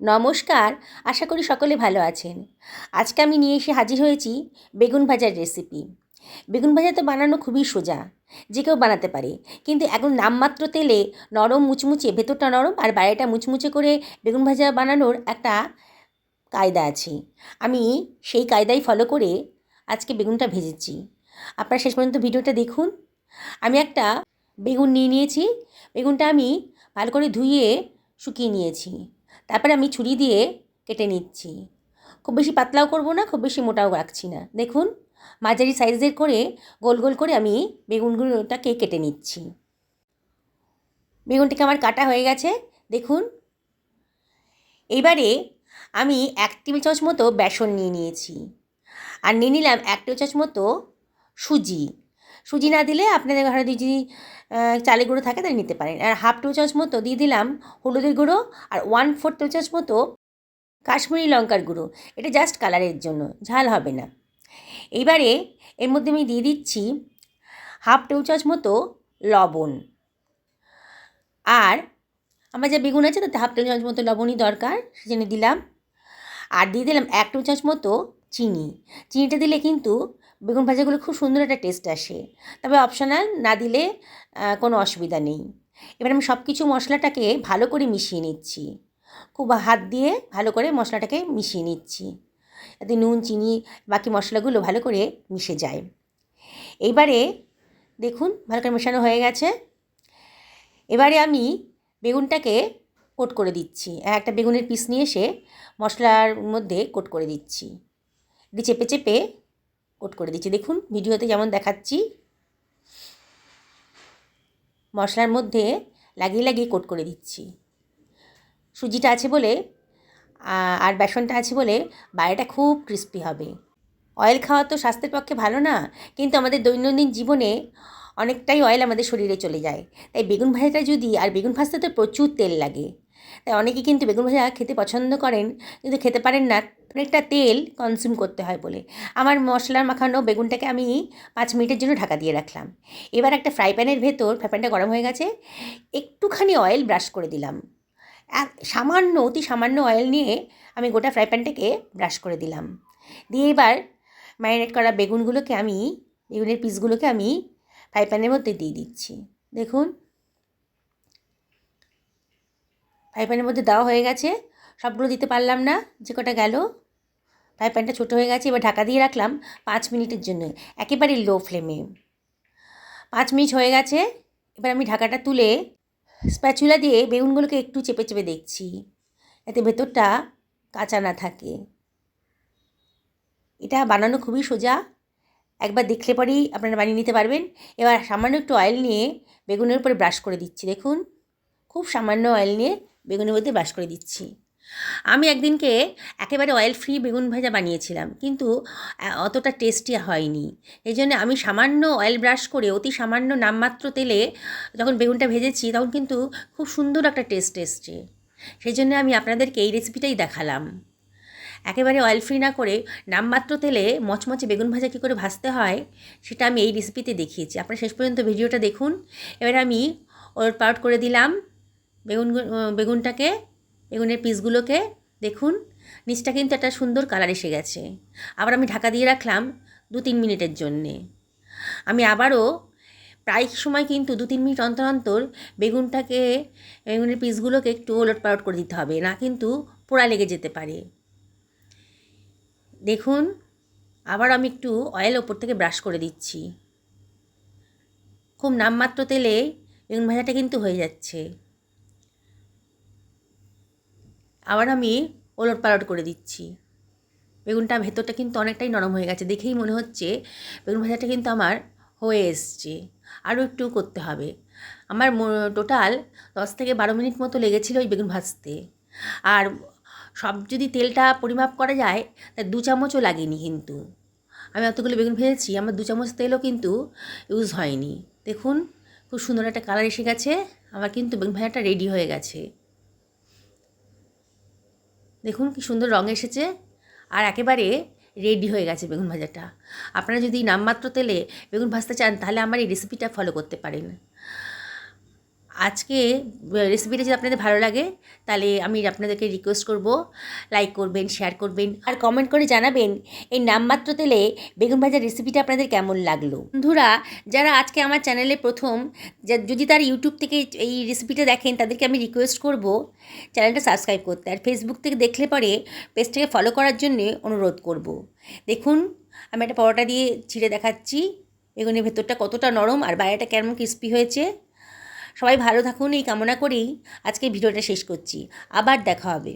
নমস্কার, আশা করি সকলে ভালো আছেন। আজকে আমি নিয়ে এসে হাজির হয়েছি বেগুন ভাজার রেসিপি বেগুন ভাজা তো বানানো খুবই সোজা, যে কেউ বানাতে পারে। কিন্তু এখন নামমাত্র তেলে নরম মুচমুচে, ভেতরটা নরম আর বাইরেটা মুচমুচে করে বেগুন ভাজা বানানোর একটা কায়দা আছে। আমি সেই কায়দাই ফলো করে আজকে বেগুনটা ভেজেছি। আপনারা শেষ পর্যন্ত ভিডিওটা দেখুন। আমি একটা বেগুন নিয়ে নিয়েছি। বেগুনটা আমি ভালো করে ধুয়ে শুকিয়ে নিয়েছি। তারপরে আমি ছুরি দিয়ে কেটে নিচ্ছি। খুব বেশি পাতলাও করব না, খুব বেশি মোটাও রাখছি না। দেখুন, মাঝারি সাইজের করে গোল গোল করে আমি বেগুনগুলোটাকে কেটে নিচ্ছি। বেগুনটিকে আমার কাটা হয়ে গেছে, দেখুন। এইবারে আমি এক টেবিল চামচ মতো বেসন নিয়ে নিয়েছি। আর নিয়ে নিলাম এক টেবিল চামচ মতো সুজি। সুজি না দিলে আপনাদের ঘরে যদি চালের গুঁড়ো থাকে তাহলে নিতে পারেন। আর হাফ টেবিল চামচ মতো দিয়ে দিলাম হলুদের গুঁড়ো আর ওয়ান ফোর টেবিল চামচ মতো কাশ্মীরি লঙ্কার গুঁড়ো। এটা জাস্ট কালারের জন্য, ঝাল হবে না। এইবারে এর মধ্যে আমি দিয়ে দিচ্ছি হাফ টেবিল চামচ মতো লবণ। আর আমার যা বেগুন আছে তাতে হাফ টেবিল চামচ মতো লবণই দরকার, সেজন্য দিলাম। আর দিয়ে দিলাম এক টেবিল চামচ মতো চিনি। চিনিটা দিলে কিন্তু বেগুন ভাজাগুলো খুব সুন্দর একটা টেস্ট আসে। তবে অপশনাল না দিলে কোনো অসুবিধা নেই। এবার আমি সব কিছু মশলাটাকে ভালো করে মিশিয়ে নিচ্ছি। খুব হাত দিয়ে ভালো করে মশলাটাকে মিশিয়ে নিচ্ছি। যাতে নুন, চিনি, বাকি মশলাগুলো ভালো করে মিশে যায়। এইবারে দেখুন, ভালো করে মেশানো হয়ে গেছে। এবারে আমি বেগুনটাকে কোট করে দিচ্ছি। একটা বেগুনের পিস নিয়ে এসে মশলার মধ্যে কোট করে দিচ্ছি। চেপে চেপে কোট করে দিচ্ছি। দেখুন, ভিডিওতে যেমন দেখাচ্ছি, মশলার মধ্যে লাগিয়ে লাগিয়ে কোট করে দিচ্ছি। সুজিটা আছে বলে আর বেসনটা আছে বলে বাইরেটা খুব ক্রিস্পি হবে। অয়েল খাওয়া তো স্বাস্থ্যের পক্ষে ভালো না, কিন্তু আমাদের দৈনন্দিন জীবনে অনেকটাই অয়েল আমাদের শরীরে চলে যায়। তাই বেগুন ভাজাটা যদি আর বেগুন ভাজতে তো প্রচুর তেল লাগে। অনেকে কিন্তু বেগুন ভাজা খেতে পছন্দ করেন, কিন্তু খেতে পারেন না। অনেকটা তেল কনজিউম করতে হয় বলে। আমার মশলার মাখানো বেগুনটাকে আমি পাঁচ মিনিটের জন্য ঢাকা দিয়ে রাখলাম। এবার একটা ফ্রাই প্যানের ভেতর ফ্রাই প্যানটা গরম হয়ে গেছে, একটুখানি অয়েল ব্রাশ করে দিলাম। এক সামান্য, অতি সামান্য অয়েল নিয়ে আমি গোটা ফ্রাই প্যানটাকে ব্রাশ করে দিলাম। দিয়ে এবার ম্যারিনেট করা বেগুনগুলোকে আমি, বেগুনের পিসগুলোকে আমি ফ্রাই প্যানের মধ্যে দিয়ে দিচ্ছি। দেখুন। ফ্রাই প্যানের মধ্যে দেওয়া হয়ে গেছে। সবগুলো দিতে পারলাম না, যে কটা গেল। ফ্রাই প্যানটা ছোটো হয়ে গেছে, এবার ঢাকা দিয়ে রাখলাম পাঁচ মিনিটের জন্য, একেবারে লো ফ্লেমে। পাঁচ মিনিট হয়ে গেছে, এবার আমি ঢাকাটা তুলে স্প্যাচুলা দিয়ে বেগুনগুলোকে একটু চেপে চেপে দেখছি এতে ভেতরটা কাঁচা না থাকে। এটা বানানো খুবই সোজা, একবার দেখলে পরেই আপনারা বানিয়ে নিতে পারবেন। এবার সামান্য একটু অয়েল নিয়ে বেগুনের উপরে ব্রাশ করে দিচ্ছি, দেখুন। খুব সামান্য অয়েল নিয়ে বেগুনের মধ্যে ব্রাশ করে দিচ্ছি। আমি একদিনকে একেবারে অয়েল ফ্রি বেগুন ভাজা বানিয়েছিলাম, কিন্তু অতটা টেস্টি হয়নি। এই জন্য আমি সামান্য অয়েল ব্রাশ করে অতি সামান্য নামমাত্র তেলে যখন বেগুনটা ভেজেছি, তখন কিন্তু খুব সুন্দর একটা টেস্ট এসছে। সেই জন্য আমি আপনাদেরকে এই রেসিপিটাই দেখালাম। একেবারে অয়েল ফ্রি না করে নামমাত্র তেলে মচমচে বেগুন ভাজা কী করে ভাজতে হয়, সেটা আমি এই রেসিপিতে দেখিয়েছি। আপনারা শেষ পর্যন্ত ভিডিওটা দেখুন। এবার আমি ওলট পাউট করে দিলাম। বেগুন বেগুনটাকে, বেগুনের পিসগুলোকে দেখুন, নিচটা কিন্তু একটা সুন্দর কালার এসে গেছে। আবার আমি ঢাকা দিয়ে রাখলাম দু তিন মিনিটের জন্যে। আমি আবারও প্রায় সময় কিন্তু দু তিন মিনিট অন্তর অন্তর বেগুনটাকে, বেগুনের পিসগুলোকে একটু ওলট পালট করে দিতে হবে, না কিন্তু পোড়া লেগে যেতে পারে। দেখুন, আবার আমি একটু অয়েল ওপর থেকে ব্রাশ করে দিচ্ছি। খুব নামমাত্র তেলে বেগুন ভাজাটা কিন্তু হয়ে যাচ্ছে। আবার আমি ওলট পালট করে দিচ্ছি। বেগুনটা ভেতরটা কিন্তু অনেকটাই নরম হয়ে গেছে, দেখেই মনে হচ্ছে বেগুন ভাজাটা কিন্তু আমার হয়ে এসছে। আরও একটু করতে হবে। আমার টোটাল দশ থেকে বারো মিনিট মতো লেগেছিলো ওই বেগুন ভাজতে। আর সব যদি তেলটা পরিমাপ করা যায়, তা দু চামচও লাগেনি কিন্তু। আমি অতগুলো বেগুন ভেজেছি, আমার দু চামচ তেলও কিন্তু ইউজ হয়নি। দেখুন, খুব সুন্দর একটা কালার এসে গেছে, আমার কিন্তু বেগুন ভাজাটা রেডি হয়ে গেছে। দেখুন কি সুন্দর রঙ এসেছে। আর একেবারে রেডি হয়ে গেছে বেগুন ভাজাটা। আপনারা যদি নামমাত্র তেলে বেগুন ভাজতে চান, তাহলে আমার এই রেসিপিটা ফলো করতে পারেন। আজকে রেসিপিটা যদি আপনাদের ভালো লাগে, তাহলে আমি আপনাদেরকে রিকোয়েস্ট করব। লাইক করবেন শেয়ার করবেন, আর কমেন্ট করে জানাবেন এই নামমাত্র তেলে বেগুন ভাজার রেসিপিটা আপনাদের কেমন লাগল। বন্ধুরা, যারা আজকে আমার চ্যানেলে প্রথম যদি তার ইউটিউব থেকে এই রেসিপিটা দেখেন, তাদেরকে আমি রিকোয়েস্ট করব চ্যানেলটা সাবস্ক্রাইব করতে। আর ফেসবুক থেকে দেখলে পরে পেজটাকে ফলো করার জন্য অনুরোধ করব। দেখুন, আমি একটা পরোটা দিয়ে ছিঁড়ে দেখাচ্ছি। বেগুনের ভেতরটা কতটা নরম আর বাইরেটা কেমন ক্রিস্পি হয়েছে। সবাই ভালো থাকুন এই কামনা করেই আজকে ভিডিওটা শেষ করছি। আবার দেখা হবে।